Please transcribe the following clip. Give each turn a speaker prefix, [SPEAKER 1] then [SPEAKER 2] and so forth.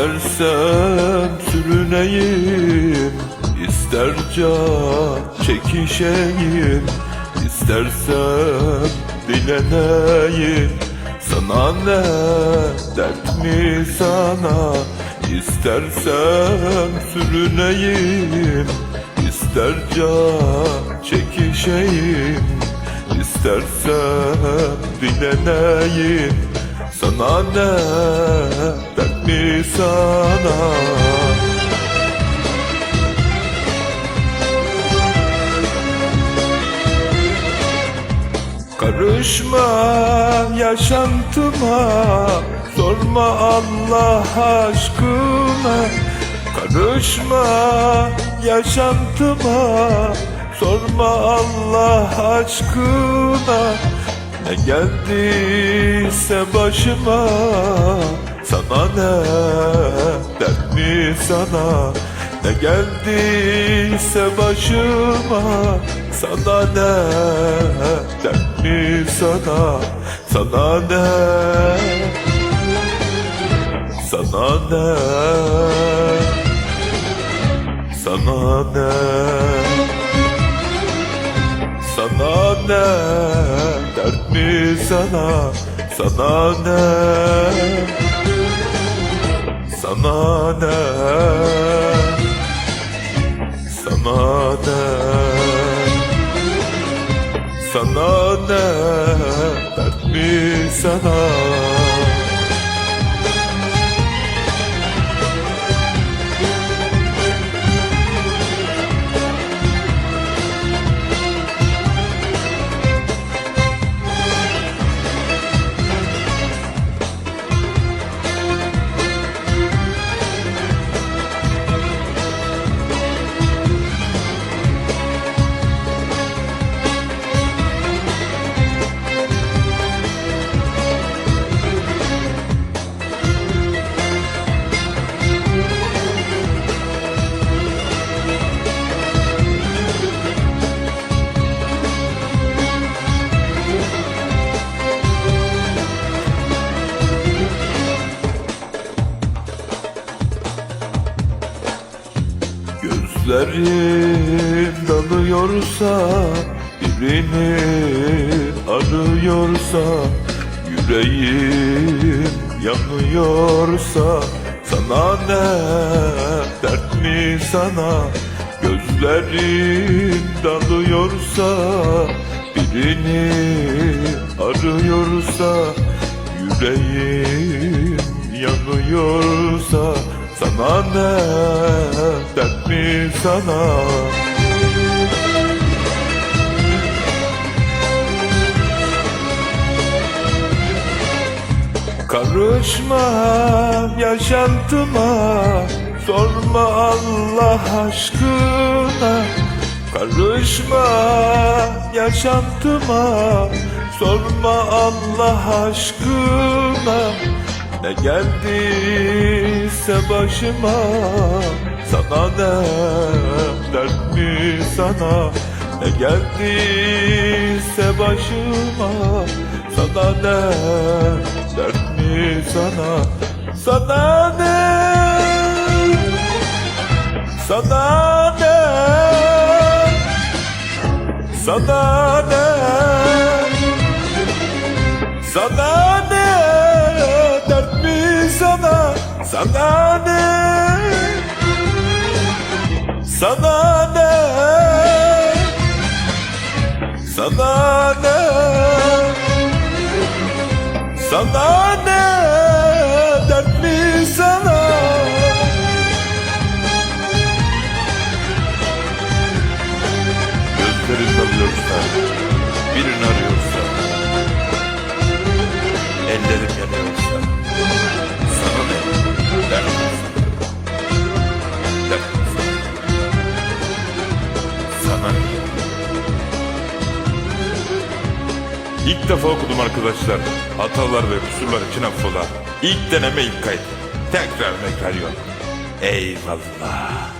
[SPEAKER 1] İstersen sürüneyim İster çekişeyim İstersen dileneyim. Sana ne dert mi sana? İstersen sürüneyim İster çekişeyim İstersen dileneyim Sana ne dert mi sana? Karışma yaşantıma Sorma Allah aşkına. Karışma yaşantıma Sorma Allah aşkına Ne geldiyse başıma Sana ne dert mi sana? Ne geldiyse başıma Sana ne dert mi sana? Sana ne? Sana ne? Sana ne Sana ne? Dert mi sana? Sana ne? Sana ne? Sana ne? Sana ne? Dert mi sana Gözlerim dalıyorsa birini arıyorsa yüreğim yanıyorsa sana ne dert mi sana? Gözlerim dalıyorsa birini arıyorsa yüreğim yanıyorsa sana ne sana. Karışma yaşantıma Sorma Allah aşkına. Karışma yaşantıma Sorma Allah aşkına Ne geldiyse başıma? Sana ne dert mi sana? Ne geldiyse başıma? Sana ne dert mi sana? Sana ne? Sana ne? Sana ne sana ne? Sana ne? Sana ne? Sana ne? Dert mi sana? Gözlerin dalıyorsa Birini arıyorsa Ellerim yanıyorsa İlk defa okudum arkadaşlar. Hatalar ve kusurlar için affola. İlk deneme ilk kayıt. Tekrar tekrar yok. Eyvallah.